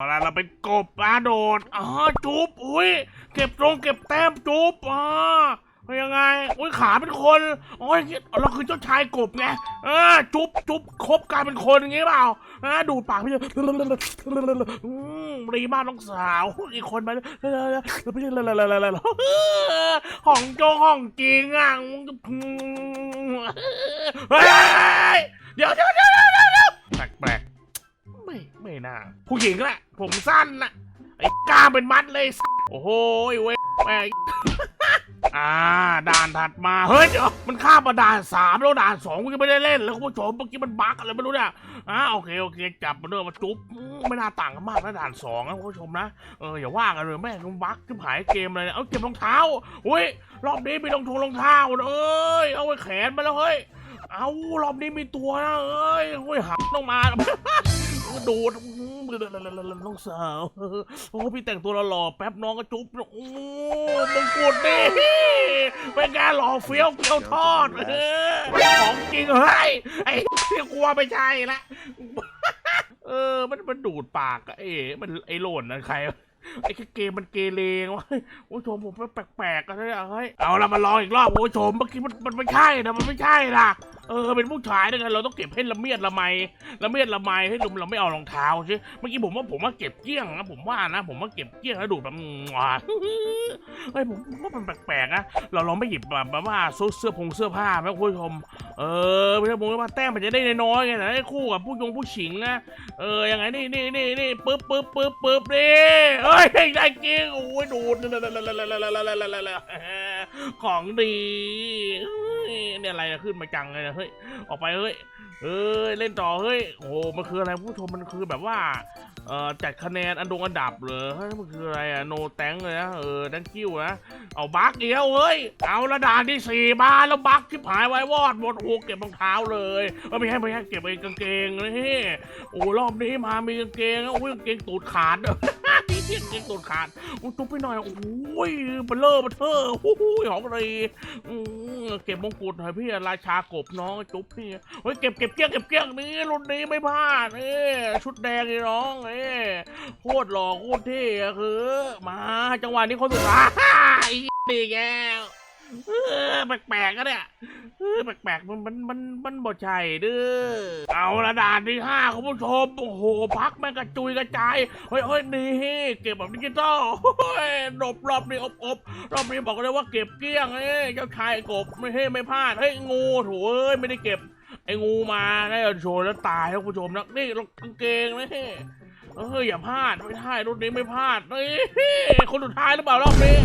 เอาละเราเป็นกบปลาโดดอ๋อจุบอุ้ยเก็บตรงเก็บแต้มจุบอ๋อยังไงอุ้ยขาเป็นคนโอ้ยเราคือเจ้าชายกบไงเออจุ๊บจุ๊บครบกลายเป็นคนอย่างงี้เปล่าอ่าดูปากพี่อืมรีมากน้องสาวอีกคนมาห้องโจงห้องจริงอะเฮ้ยเดี๋ยวเดี๋ยวเดี๋ยวเดี๋ยวแปลก ไม่น่าผู้หญิงละผมสั้นนะไอ้กล้าเป็นมัดเลย โอ้โหเว้ยแม่อ่าด่านถัดมาเฮ้ยเดี๋ยวมันข้ามมาด่านสามแล้วด่านสองกูยังไม่ได้เล่นแล้วคุณผู้ชมเมื่อกี้มันบั๊กอะไรไม่รู้เนี่ยอ่าโอเคโอเคจับมาเดินมาจุ๊บไม่น่าต่างกันมากนะด่านสองนะคุณผู้ชมนะเอออย่าว่ากันเลยแม่งมันบั๊กขึ้นหายเกมเลยนะเอาเก็บรองเท้าอุ้ยรอบนี้มีรองทงรองเท้าเอ้ยเอาไว้แขนมาแล้วเฮ้ยเอารอบนี้มีตัวนะเอ้ยเฮ้ยหักต้องมา ดูดอื้อน้องสาวโอ้พี่แต่งตัวหล่อแป๊บน้องก็จุ๊บโอ้มึงกุฎนี่เป็นการหล่อเฟี้ยวเกี๊ยวทอดของจริงเฮ้ยไอ้ที่กลัวไม่ใช่ละเออมันมันดูดปากอะเอ๊ะมันไอ้โหล่นนะใคร ไอ้เกมมันเกเรวะโอ้ชมผมแปลกๆกันเลยอะเฮ้ยเอาละมาลองอีกรอบโอ้ชมเมื่อกี้มันมันไม่ใช่นะมันไม่ใช่นะเออเป็นผู้ชายด้วยกันเราต้องเก็บให้ละเมียดละไมละเมียดละไมให้ลุมเราไม่เอารองเท้าใช่เมื่อกี้ผมว่าผมว่าเก็บเกี้ยงนะผมว่านะ ผมว่าเก็บเกี้ยงแล้วดูดแบบว้าเฮ้ยผมว่ามันแปลกๆนะเราลองไม่หยิบแบบแบบว่าเสื้อผงเสื้อผ้าไหมคุณผู้ชม เออไม่ใช่ผมว่าแต้มมันจะได้น้อยไงแต่ได้คู่กับผู้ยงผู้ฉิงนะเออยังไงนี่นี่นี่นี่ปึ๊บปึ๊บปึ๊บปึ๊บนี่เอ้ยได้จริงโอ้ยดูด ของดีเนี่ยอะไรอะขึ้นมาจังเลยเฮ้ยออกไปเฮ้ยเอ้ยเล่นต่อเฮ้ยโอ้โหมันคืออะไรผู้ชมมันคือแบบว่าเอ่อจัดคะแนนอันดงอันดับเหรอเฮ้ยมันคืออะไรอะโนแตงเลยนะเออดังคิ้วนะเอาบักเดียวเฮ้ยเอาละดานที่สี่มาแล้วบักที่หายไว้วอดหมดโอ้เก็บรองเท้าเลยเออไม่ให้ไม่ให้เก็บไอ้กางเกงนี่โอ้รอบนี้มามีกางเกงโอ้ยกางเกงตูดขาด เพียงเกงตูดขาดโอ้ยจุ๊บไปหน่อยโอ้ยเบลเลอร์เบลเทอร์โอ้หของอะไรเก็บมงกุฎหน่อยพี่ราชากบน้องจุ๊บพี่เฮ้ยเก็บเก็บเกี้ยงเก็บเกี้ยงนี่รุ่นนี้ไม่พลาดเอ้ชุดแดงนี่น้องเอ้โคตรหล่อโคตรเท่อะคือ มาจังหวะนี้คนสุดท้ายดีแกว เออแปลกๆก็เนี่ยเออแปลกๆมันมันมันมันบ่ใช่เด้อเอาละด่านที่ห้าคุณผู้ชมโอ้โหพักแม่งกระจุยกระจายเฮ้ยเฮ้ยนี่เก็บแบบดิจิตอลเฮ้ยหลบรอบนี้อบอบรอบนี้บอกเลยว่าเก็บเกลี้ยงเอ้ยเจ้าชายกบไม่ให้ไม่พลาดเฮ้ยงูโถูเอ้ยไม่ได้เก็บไอ้งูมาได้โชว์แล้วตายคุณผู้ชมนะนี่รองกางเกงนะเอออย่าพลาดไม่ได้รุ่นนี้ไม่พลาดนี่คนสุดท้ายหรือเปล่ารอบนี้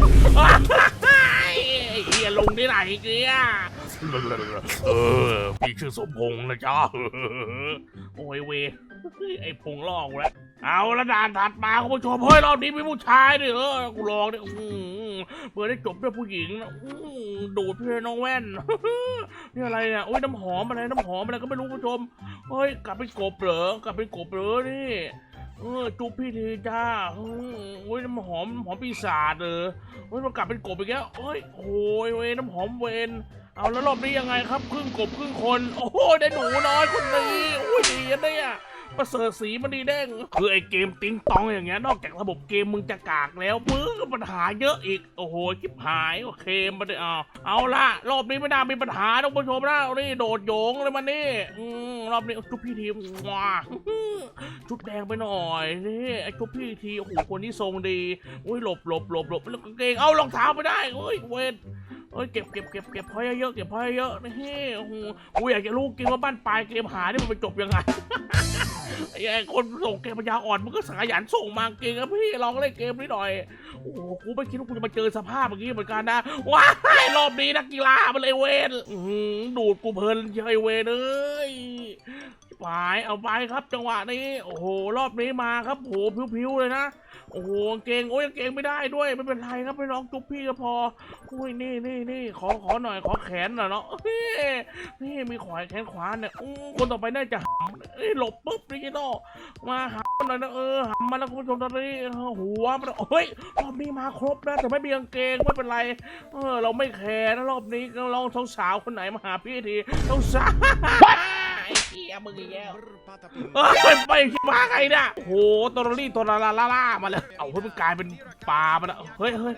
ไอ้เฮียลงที่ไหนเกียเออพี่ชื่อสมพงษ์นะจ๊ะโอ้ยเวไอ้พงษ์ลอกกูแล้วเอาละด่านถัดมาคุณผู้ชมเฮ้ยรอบนี้มีผู้ชายดิเออกูลองดิอื้อหือเปิดได้จบด้วยผู้หญิงนะอื้อดูดพี่น้องแว่นนี่อะไรเนี่ยโอ้ยน้ำหอมอะไรน้ำหอมอะไรก็ไม่รู้คุณผู้ชมเฮ้ยกลับเป็นกบเหรอกลับเป็นกบเหรอนี่ เออจุ๊บพี่ทีจ้าโอ้ยน้ำหอมน้ำหอมปีศาจเออเฮ้ยมันกลับเป็นกบอีกแล้วเฮ้ยโอ้ยเวนน้ำหอมเวนเอาแล้วรอบนี้ยังไงครับครึ่งกบครึ่งคน โอ้โหได้หนูน้อยคนนี้โอ้ยดีนะเนี่ย ประเสริฐสีมันดีเด้งคือไอเกมติงตองอย่างเงี้ยนอกจากระบบเกมมึงจะกากแล้วมึงปัญหาเยอะอีกโอ้โหคลิปหายโอเคมาได้เอาเอาละรอบนี้ไม่น่ามีปัญหาท่านผู้ชมนะนี่โดดโยงเลยมันนี่อรอบนี้จุ๊บพี่ทีว้าชุดแดงไปหน่อยนี่ไอ้จุ๊บพี่ทีโอ้โหคนนี้ทรงดีอุ้ยหลบหลบหลบหลบแล้วกางเกงเอารองเท้าไปได้เฮ้ยเวทเอ้ยเก็บเก็บเก็บเก็บพอเยอะเก็บพอเยอะนี่โอ้โหกูอยากจะรู้จริงว่าบ้านปลายเกมหานี่มันไปจบยังไง ไอ้คนส่งเกมปัญญาอ่อนมันก็สายันส่งมาเก่งอะพี่ลองเล่นเกมนี้หน่อย โอ้โหกูไม่คิดว่ากูจะมาเจอสภาพอย่างนี้เหมือนกันนะ ว้ายรอบนี้นักกีฬามันเลยเวนดูดกูเพลินเฉยเวนเอ้ย ไปเอาไปครับจังหวะนี้โอ้โหรอบนี้มาครับโหพิ้วๆเลยนะโอ้โหกางเกงโอ้ยกางเกงไม่ได้ด้วยไม่เป็นไรครับไปลองจุ๊บพี่ก็พออุ้ยนี่นี่นี่ขอขอหน่อยขอแขนหน่อยเนาะนี่มีขวาแขนขวาเนี่ยคนต่อไปน่าจะหำหลบปุ๊บดิจิตอลมาหำหน่อยนะเออหำมาแล้วคุณผู้ชมตอนนี้หัวมันเฮ้ยรอบนี้มาครบนะแต่ไม่มีกางเกงไม่เป็นไรเออเราไม่แคร์นะรอบนี้ก็ลองสาวๆคนไหนมาหาพี่ทีสาว อ้เหี้ยอะมึงอีกแล้วเอ้ยไปมาไงเนี่ยโอ้โหตอรลี่ตอราลาลาลามาเลยเอาเฮ้ยมันกลายเป็นปลามันอะเฮ้ยเฮ้ย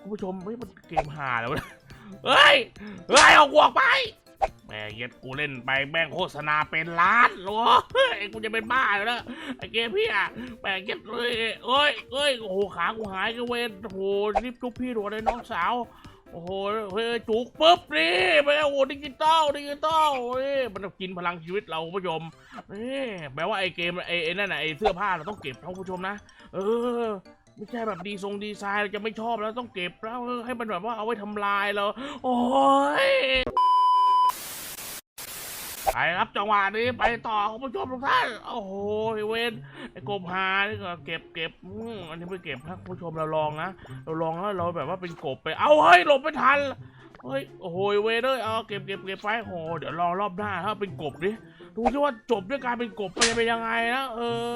คุณผู้ชมเฮ้ยมันเกมหาแล้วะเฮ้ยเฮ้ยเอากูออกไปแม่เย็ดกูเล่นไปแม่งโฆษณาเป็นล้านโอ้เฮ้ยกูจะเป็นบ้าแล้วนะไอ้เกมพี่อะแม่เย็ดเลยเอ้ยเอ้ยโอ้โหขากูหายกันเวนโอ้โหรีบจุ๊บพี่ด่วนเลยน้องสาว โอ้โหเฮ้ยจุกปุ๊บนี่ไปโอ้โหดิจิตอลดิจิตอลนี่มันกินพลังชีวิตเราผู้ชมนี่แปลว่าไอ้เกมไอ้ไอ้นั่นน่ะไอ้เสื้อผ้าเราต้องเก็บท่านผู้ชมนะเออไม่ใช่แบบดีทรงดีไซน์เราจะไม่ชอบแล้วต้องเก็บแล้วให้มันแบบว่าเอาไว้ทำลายเรา โอ้ย ไปครับจังหวะนี้ไปต่อคุณผู้ชมทุกท่านโอ้โหเวนไอ้กบหานี่ก็เก็บเก็บอันนี้ไม่เก็บนะคุณผู้ชมเราลองนะเราลองแล้วเราแบบว่าเป็นกบไปเอาเฮ้ยหลบไม่ทันเฮ้ยโอ้โหเวยเลยเอาเก็บเก็บเก็บไปโอ้โหเดี๋ยวรอรอบหน้าถ้าเป็นกบดิดูสิว่าจบด้วยการเป็นกบมันจะเป็นยังไงนะเออ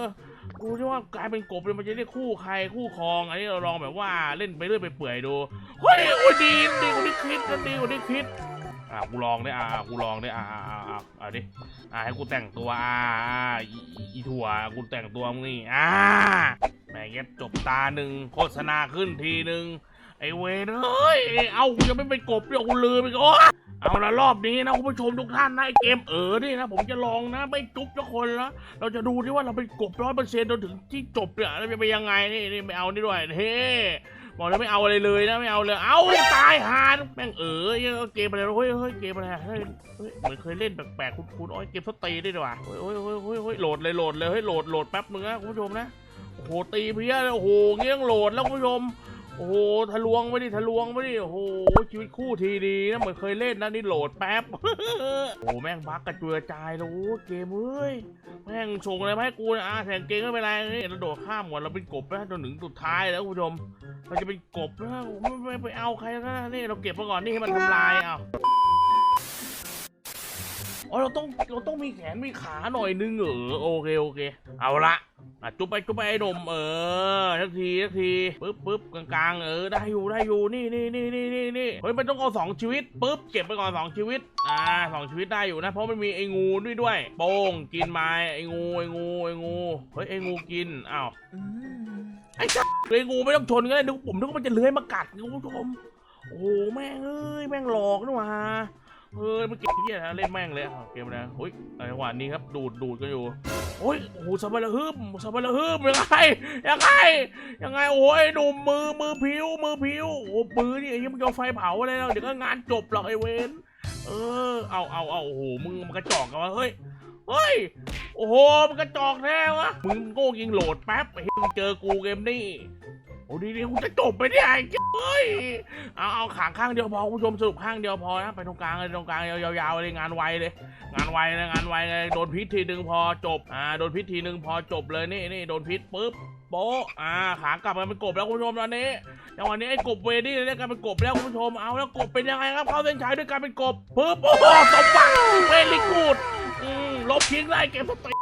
ดูสิว่ากลายเป็นกบเนี่ยมันจะได้คู่ใครคู่ครอง อันนี้เราลองแบบว่าเล่นไปเรื่อยไปเปื่อยดู เฮ้ยโอ้ยดีดีกว่าที่คิดดีกว่าที่คิด อะกูลองไดิอะกูลองไดิอะอะอะอะอะดิอะให้กูแต่งตัวอะอะอีอีอีถั่วกูแต่งตัวมึงนี่อะแม่งเย็ดจบตาหนึ่งโฆษณาขึ้นทีหนึ่งไอเวนเอ้ยเอ้ากูจะไม่เป็นกบเดี๋ยวกูลืมอีกโอ้เอาละรอบนี้นะคุณผู้ชมทุกท่านนะไอเกมเออนี่นะผมจะลองนะไม่จุ๊บทุกคนละเราจะดูที่ว่าเราเป็นกบร้อยเปอร์เซ็นต์จนถึงที่จบเนี่ยแล้วจะเป็นยังไงนี่นี่ไม่เอานี่ด้วยเฮ้ บอกเลยไม่เอาอะไรเลยนะไม่เอาเลย เอาตายหานแม่งเออเกมอะไรเฮ้ยเฮ้ยเกมอะไรเฮ้ยเฮ้ยเหมือนเคยเล่นแปลกๆคุ้นๆโอ้ยเกมสตีด้วยดีกว่าเฮ้ยเฮ้ยเฮ้ยเฮ้ยโหลดเลยโหลดเลยเฮ้ยโหลดโหลดแป๊บนึงนะคุณผู้ชมนะโอ้โหตีเพี้ยเลยโอ้โหเงี้ยงโหลดแล้วคุณผู้ชม โอ้โหทะลวงไม่ดิทะลวงไม่ดิโอ้โหชีวิตคู่ทีดีนะเหมือนเคยเล่นนะนี่โหลดแป๊บโอ้แม่งบักกระจุยกระจายแล้วเกมเอ้ยแม่งส่งอะไรมาให้กูนะอะแทงเกมไม่เป็นไรนี่เราโดดข้ามก่อนเราเป็นกบนะจนถึงสุดท้ายแล้วคุณผู้ชมเราจะเป็นกบนะไม่ไปเอาใครนะนี่เราเก็บมาก่อนนี่ให้มันทำลายเอา อ๋อเราต้องเราต้องมีแขนมีขาหน่อยนึงเหรอโอเคโอเค เอาละอะจุ๊บไปจุ๊บไปไอ้นมเออทักทีทักทีปึ๊บปึ๊บกลางๆเออได้อยู่ได้อยู่นี่นี่นี่นี่นี่นี่เฮ้ยมันต้องเอาสองชีวิตปึ๊บเก็บไปก่อนสองชีวิตอ่าสองชีวิตได้อยู่นะเพราะมันมีไอ้งูด้วยด้วยโป้งกินไม้ไอ้งูไอ้งูไอ้งูเฮ้ยไอ้งูกินอ้าวไอ้จ้าไอ้งูไม่ต้องชนก็ได้นึกผมนึกว่ามันจะเลื้อยมากัดคุณผู้ชมโอ้แม่งเอ้ยแม่งหลอกนี่หว่า เฮ้ยเมื่อกี้เหียนะเล่นแม่งเลยเกมนะเฮ้ยจังหวะนี้ครับดูดดูดกันอยู่โอ้ยโอ้โหสบายละฮึมสบายละฮึมยังไงยังไงยังไงโอ้ยหนุ่มมือมือผิวมือผิวโอ้มือนี่ไอ้เหี้ยมึงจะเอาไฟเผาอะไรแล้วเดี๋ยวก็งานจบหรอกไอ้เวนเออเอาเอาเอาโอ้โหมึงมันกระจอกกันวะเฮ้ยเฮ้ยโอ้โหมันกระจอกแน่วะมึงโง่ยิงโหลดแป๊บไอ้เหี้ยมึงเจอกูเกมนี่ อ้ดีดีกูจะจบไปเนี่ยไอ้เฮ้ยเอาเอาขางข้างเดียวพอคุณผู้ชมสรุปข้างเดียวพอนะไปตรงกลางเลยตรงกลางยาวๆเลยงานไวเลย งานไวนะงานไวเลยโดนพิษทีหนึ่งพอจบอ่าโดนพิษทีหนึ่งพอจบเลยนี่นี่โดนพิษปุ๊บโป๊ะอ่าขากลับมาเป็นกบแล้วคุณผู้ชมตอนนี้อย่างวันนี้ไอ้กบเวดี้ได้กลายเป็นกบแล้วคุณผู้ชมเอาแล้วกบเป็นยังไงครับเข้าเส้นชัยด้วยการเป็นกบปุ๊บโอ้โหสมหวังเวลิกูดอืมลบทิ้งได้เกมสติ